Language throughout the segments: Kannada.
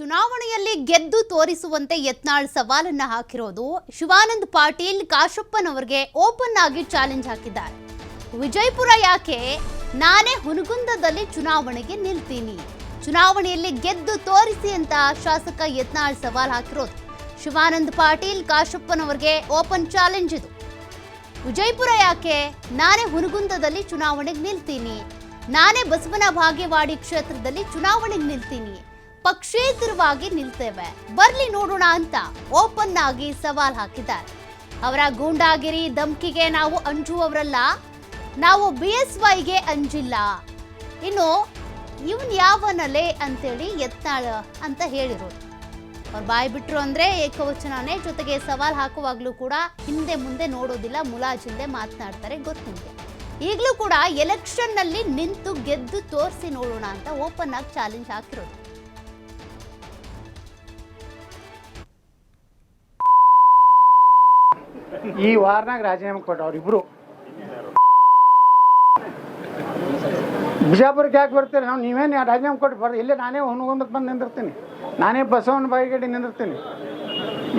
ಚುನಾವಣೆಯಲ್ಲಿ ಗೆದ್ದು ತೋರಿಸುವಂತೆ ಯತ್ನಾಳ್ ಸವಾಲನ್ನ ಹಾಕಿರೋದು ಶಿವಾನಂದ್ ಪಾಟೀಲ್ ಕಾಶಪ್ಪನವರಿಗೆ ಓಪನ್ ಆಗಿ ಚಾಲೆಂಜ್ ಹಾಕಿದ್ದಾರೆ. ವಿಜಯಪುರ ಯಾಕೆ? ನಾನೇ ಹುನಗುಂದದಲ್ಲಿ ಚುನಾವಣೆಗೆ ನಿಲ್ತೀನಿ. ಚುನಾವಣೆಯಲ್ಲಿ ಗೆದ್ದು ತೋರಿಸಿ ಅಂತ ಶಾಸಕ ಯತ್ನಾಳ್ ಸವಾಲ್ ಹಾಕಿರೋದು. ಶಿವಾನಂದ್ ಪಾಟೀಲ್ ಕಾಶಪ್ಪನವರಿಗೆ ಓಪನ್ ಚಾಲೆಂಜ್ ಇದು. ವಿಜಯಪುರ ಯಾಕೆ? ನಾನೇ ಹುನಗುಂದದಲ್ಲಿ ಚುನಾವಣೆಗೆ ನಿಲ್ತೀನಿ. ನಾನೇ ಬಸವನ ಭಾಗ್ಯವಾಡಿ ಕ್ಷೇತ್ರದಲ್ಲಿ ಚುನಾವಣೆಗೆ ನಿಲ್ತೀನಿ. ಪಕ್ಷೇತರವಾಗಿ ನಿಲ್ತೇವೆ. ಬರ್ಲಿ ನೋಡೋಣ ಅಂತ ಓಪನ್ ಆಗಿ ಸವಾಲ್ ಹಾಕಿದ್ದಾರೆ. ಅವರ ಗೂಂಡಾಗಿರಿ ಧಮ್ಕಿಗೆ ನಾವು ಅಂಜುವವರಲ್ಲ. ನಾವು ಬಿ ಎಸ್ ವೈಗೆ ಅಂಜಿಲ್ಲ. ಇನ್ನು ಇವನ್ ಯಾವನಲೆ ಅಂತೇಳಿ ಯತ್ನಾಳ ಅಂತ ಹೇಳಿರೋದು ಅವ್ರು ಬಾಯಿ ಬಿಟ್ರು ಅಂದ್ರೆ ಏಕವಚನನೇ. ಜೊತೆಗೆ ಸವಾಲ್ ಹಾಕುವಾಗ್ಲೂ ಕೂಡ ಹಿಂದೆ ಮುಂದೆ ನೋಡೋದಿಲ್ಲ ಮುಲಾಜಿಲ್ಲದೆ ಮಾತನಾಡ್ತಾರೆ ನಿಮ್ಗೆ. ಈಗಲೂ ಕೂಡ ಎಲೆಕ್ಷನ್ನಲ್ಲಿ ನಿಂತು ಗೆದ್ದು ತೋರಿಸಿ ನೋಡೋಣ ಅಂತ ಓಪನ್ ಆಗಿ ಚಾಲೆಂಜ್ ಹಾಕಿರೋದು ಈ ವಾರನಾಗ ರಾಜೀನಾಮೆ ಕೊಟ್ಟ ಅವ್ರಿಬ್ರು. ಬಿಜಾಪುರಕ್ಕೆ ಯಾಕೆ ಬರ್ತೀರಿ? ನಾವು ನೀವೇನು ರಾಜೀನಾಮೆ ಕೊಟ್ಟು ಬರ್ರಿ ಇಲ್ಲೇ ನಾನೇ ಹುನಗುಂದಕ್ಕೆ ಬಂದು ನಿಂದಿರ್ತೀನಿ. ನಾನೇ ಬಸವನ ಬಾಯಿಗಡಿ ನಿಂದಿರ್ತೀನಿ.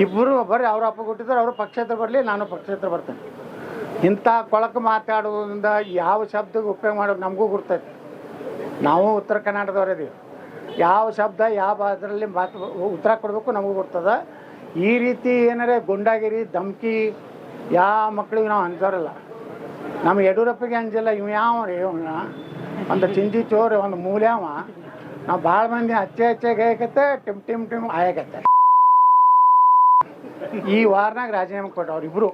ಇಬ್ಬರು ಬರ್ರಿ, ಅವ್ರ ಅಪ್ಪ ಕೊಟ್ಟಿದ್ದಾರೆ, ಅವರು ಪಕ್ಷೇತ್ರ ಬರಲಿ, ನಾನು ಪಕ್ಷೇತ್ರ ಬರ್ತೇನೆ. ಇಂಥ ಕೊಳಕು ಮಾತಾಡೋದ್ರಿಂದ ಯಾವ ಶಬ್ದಕ್ಕೆ ಉಪಯೋಗ ಮಾಡೋದು ನಮಗೂ ಗುರ್ತೈತೆ ನಾವು ಉತ್ತರ ಕರ್ನಾಟಕದವರಿದ್ದೀವಿ ಯಾವ ಶಬ್ದ, ಯಾವ ಅದರಲ್ಲಿ ಮಾತು ಉತ್ತರ ಕೊಡಬೇಕು ನಮಗೂ ಗೊತ್ತದ ಈ ರೀತಿ ಏನಾರೆ ಗುಂಡಾಗಿರಿ, ಧಮ್ಕಿ ಯಾವ ಮಕ್ಳಿಗೆ ನಾವು ಅಂತಾರಲ್ಲ ನಮ್ಮ ಯಡಿಯೂರಪ್ಪಗೆ ಅಂಜಿಲ್ಲ ಇವ್ ಯಾವ ರೀ ಇವ್ನ ಒಂದು ಚಿಂದಿ ಚೋರ್ ಒಂದು ಮೂಲ್ಯಾವ. ನಾವು ಭಾಳ ಮಂದಿ ಹಚ್ಚೆ ಹಚ್ಚೆ ಹೇಗತ್ತೆ ಟಿಮ್ ಟಿಮ್ ಟಿಮ್ ಆಗತ್ತೆ ಈ ವಾರನಾಗ ರಾಜೀನಾಮೆ ಕೊಟ್ಟು ಅವ್ರಿಬ್ರು